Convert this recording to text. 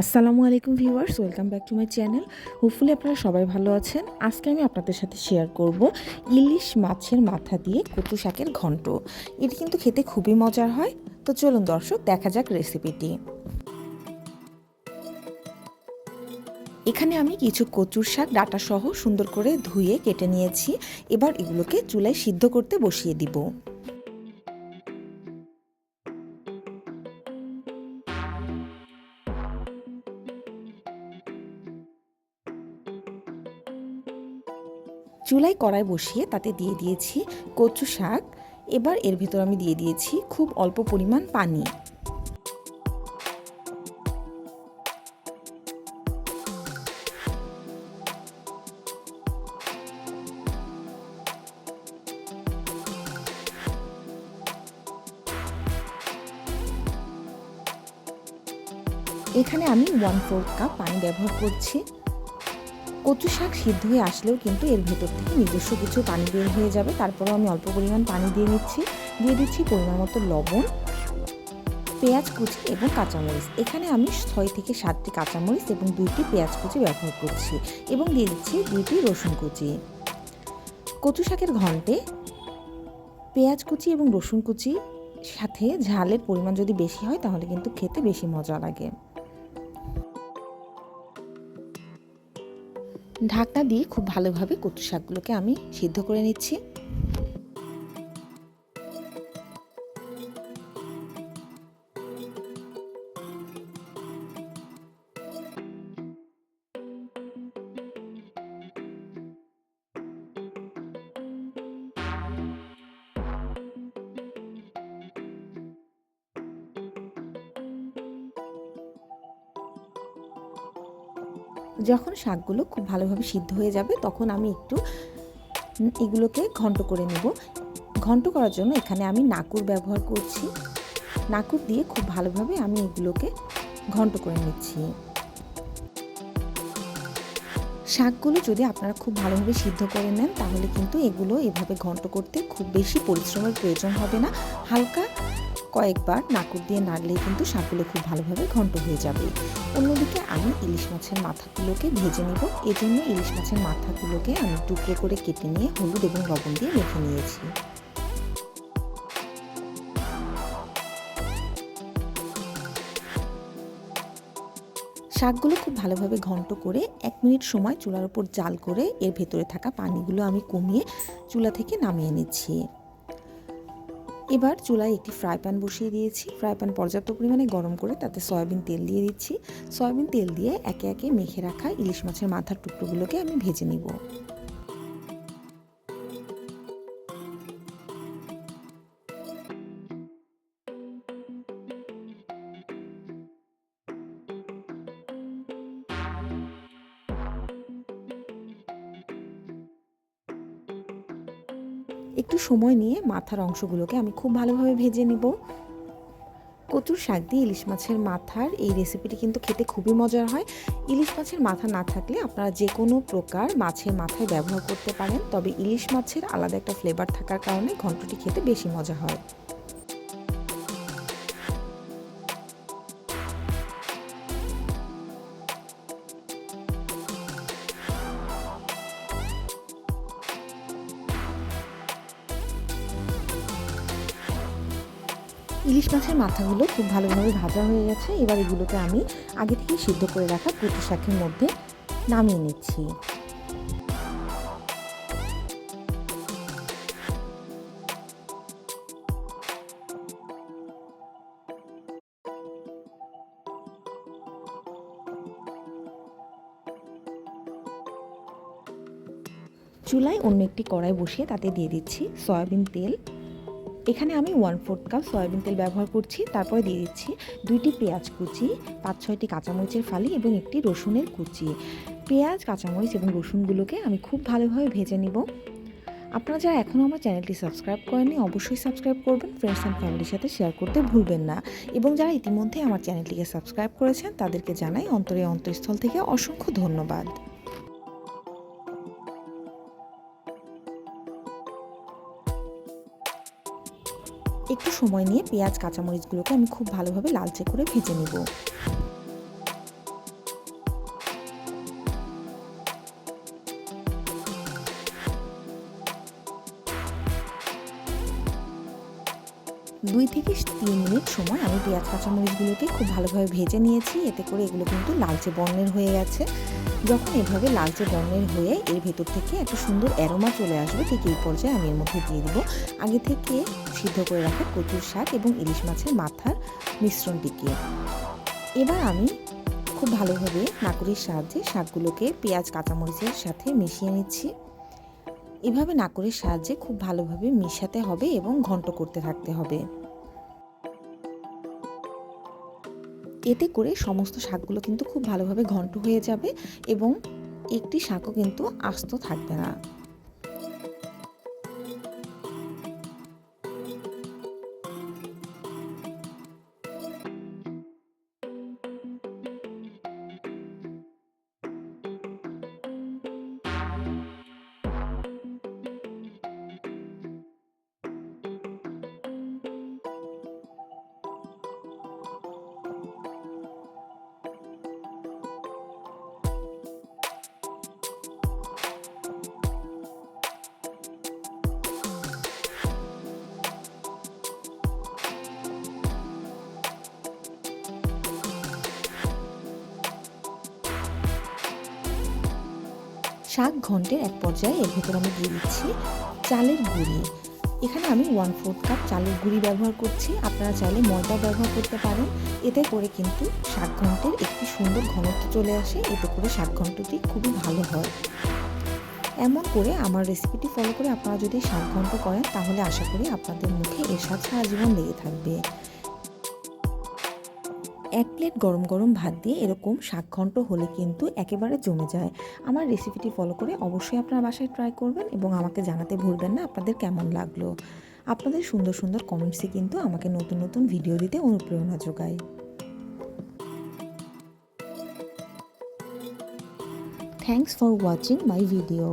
আসসালামু আলাইকুম viewers, welcome back to my channel. Hopefully আপনারা সবাই ভালো আছেন। আজকে আমি আপনাদের সাথে শেয়ার করব ইলিশ মাছের মাথা দিয়ে কচু শাকের ঘন্ট। এটি কিন্তু খেতে খুবই মজার হয়। তো চলুন দর্শক, দেখা যাক রেসিপিটি। এখানে আমি কিছু কচুর শাক, ডাটা সহ সুন্দর করে ধুয়ে কেটে নিয়েছি। এবার এগুলোকে চুলায় সিদ্ধ করতে বসিয়ে দিব। চুলায় কড়াই বসিয়ে তাতে দিয়ে দিয়েছি কচু শাক। এবার এর ভিতর আমি দিয়ে দিয়েছি খুব অল্প পরিমাণ পানি। এখানে আমি ওয়ান ফোর্থ কাপ পানি ব্যবহার করছি। কচু শাক সিদ্ধ হয়ে আসলেও কিন্তু এর ভেতর থেকে নিজস্ব কিছু পানি বের হয়ে যাবে। তারপরেও আমি অল্প পরিমাণ পানি দিয়ে নিচ্ছি। দিয়ে দিচ্ছি পরিমাণ মতো লবণ, পেঁয়াজ কুচি এবং কাঁচামরিচ। এখানে আমি ছয় থেকে সাতটি কাঁচামরিচ এবং দুইটি পেঁয়াজ কুচি ব্যবহার করছি এবং দিয়ে দিচ্ছি দুইটি রসুন কুচি। কচু শাকের ঘন্টে পেঁয়াজ কুচি এবং রসুন কুচি সাথে ঝালের পরিমাণ যদি বেশি হয়, তাহলে কিন্তু খেতে বেশি মজা লাগে। ঢাকনা দিয়ে খুব ভালোভাবে কচু শাকগুলোকে আমি সিদ্ধ করে নিচ্ছি। যখন শাকগুলো খুব ভালোভাবে সিদ্ধ হয়ে যাবে, তখন আমি একটু এগুলোকে ঘন্ট করে নেব। ঘন্ট করার জন্য এখানে আমি নাকুর ব্যবহার করছি। নাকুর দিয়ে খুব ভালোভাবে আমি এগুলোকে ঘন্ট করে নিচ্ছি। শাকগুলো যদি আপনারা খুব ভালোভাবে সিদ্ধ করে নেন, তাহলে কিন্তু এগুলো এভাবে ঘন্ট করতে খুব বেশি পরিশ্রমের প্রয়োজন হবে না। হালকা কয়েকবার নাকুর দিয়ে নাড়লেই কিন্তু শাকগুলো খুব ভালোভাবে ঘন্ট হয়ে যাবে। অন্যদিকে আমি ইলিশ মাছের মাথাগুলোকে ভেজে নেব। এজন্য ইলিশ মাছের মাথাগুলোকে আমি টুকরো করে কেটে নিয়ে হলুদ এবং লবণ দিয়ে রেখে নিয়েছি। শাকগুলো খুব ভালোভাবে ঘন্ট করে এক মিনিট সময় চুলার উপর জাল করে এর ভেতরে থাকা পানিগুলো আমি কমিয়ে চুলা থেকে নামিয়ে নিচ্ছি। এবার চুলায় একটি ফ্রাই প্যান বসিয়ে দিয়েছি। ফ্রাই প্যান পর্যাপ্ত পরিমাণে গরম করে তাতে সয়াবিন তেল দিয়ে দিচ্ছি। সয়াবিন তেল দিয়ে একে একে মেখে রাখা ইলিশ মাছের মাথার টুকরোগুলোকে আমি ভেজে নিব। একটু সময় নিয়ে মাথার অংশগুলোকে আমি খুব ভালোভাবে ভেজে নেব। কচুর শাক দিয়ে ইলিশ মাছের মাথার এই রেসিপিটি কিন্তু খেতে খুবই মজার হয়। ইলিশ মাছের মাথা না থাকলে আপনারা যে কোনো প্রকার মাছের মাথায় ব্যবহার করতে পারেন, তবে ইলিশ মাছের আলাদা একটা ফ্লেভার থাকার কারণে ঘন্টটি খেতে বেশি মজা হয়। ইলিশ মাছের মাথাগুলো খুব ভালোভাবে ভাজা হয়ে গেছে। এবার এগুলোকে আমি আগে থেকে সিদ্ধ করে রাখা পুঁটি শাকের মধ্যে নামিয়ে নিচ্ছি। চুলায় অন্য একটি কড়াই বসিয়ে তাতে দিয়ে দিচ্ছি সয়াবিন তেল। এখানে আমি ওয়ান ফোর্থ কাপ সয়াবিন তেল ব্যবহার করছি, তারপরে দিয়ে দিচ্ছি দুইটি পেঁয়াজ কুচি, পাঁচ ছয়টি কাঁচামরিচের ফালি এবং একটি রসুনের কুচি। পেঁয়াজ, কাঁচামরিচ এবং রসুনগুলোকে আমি খুব ভালোভাবে ভেজে নিব। আপনারা যারা এখনও আমার চ্যানেলটি সাবস্ক্রাইব করেননি, অবশ্যই সাবস্ক্রাইব করবেন ফ্রেন্ডস অ্যান্ড ফ্যামিলির সাথে শেয়ার করতে ভুলবেন না। এবং যারা ইতিমধ্যে আমার চ্যানেলটিকে সাবস্ক্রাইব করেছেন, তাদেরকে জানাই অন্তরে অন্তঃস্থল থেকে অসংখ্য ধন্যবাদ। একটু সময় নিয়ে পেঁয়াজ কাঁচামরিচগুলোকে আমি খুব ভালোভাবে লালচে করে ভেজে নেব। দুই থেকে তিন মিনিট সময় আমি পেঁয়াজ, কাঁচামরিচগুলোকে খুব ভালোভাবে ভেজে নিয়েছি। এতে করে এগুলো কিন্তু লালচে বর্ণের হয়ে গেছে। যখন এভাবে লালচে বর্ণের হয়ে এর ভেতর থেকে একটা সুন্দর অ্যারোমা চলে আসবে, ঠিক এই পর্যায়ে আমি এর মধ্যে দিয়ে দেবো। আগে থেকে সিদ্ধ করে রাখা কচুর শাক এবং ইলিশ মাছের মাথার মিশ্রণটিকে। এবার আমি খুব ভালোভাবে নাকুরির সাহায্যে শাকগুলোকে পেঁয়াজ, কাঁচামরিচের সাথে মিশিয়ে নিচ্ছি। এভাবে নাকুরের সাহায্যে খুব ভালোভাবে মিশাতে হবে এবং ঘন্ট করতে থাকতে হবে। এতে করে সমস্ত শাকগুলো কিন্তু খুব ভালোভাবে ঘন্ট হয়ে যাবে এবং একটি শাকও কিন্তু আস্ত থাকবে না। শাক ঘন্টের এক পর্যায়ে এর ভেতর আমি দিয়ে দিচ্ছি চালের গুঁড়ি। এখানে আমি ওয়ান ফোর্থ কাপ চালের গুঁড়ি ব্যবহার করছি। আপনারা চাইলে ময়দা ব্যবহার করতে পারেন। এতে করে কিন্তু শাক ঘন্টের একটি সুন্দর ঘনত্ব চলে আসে। এতে করে শাক ঘন্টটি খুবই ভালো হয়। এমন করে আমার রেসিপিটি ফলো করে আপনারা যদি শাক ঘন্ট করেন, তাহলে আশা করি আপনাদের মুখে এর স্বাদ সারা জীবন লেগে থাকবে। এক প্লেট গরম গরম ভাত দিয়ে এরকম শাক ঘন্ট হলে কিন্তু একেবারে জমে যায়। আমার রেসিপিটি ফলো করে অবশ্যই আপনারা বাসায় ট্রাই করবেন এবং আমাকে জানাতে ভুলবেন না আপনাদের কেমন লাগল। আপনাদের সুন্দর সুন্দর কমেন্টসে কিন্তু আমাকে নতুন নতুন ভিডিও দিতে অনুপ্রেরণা যোগায়। Thanks for watching my video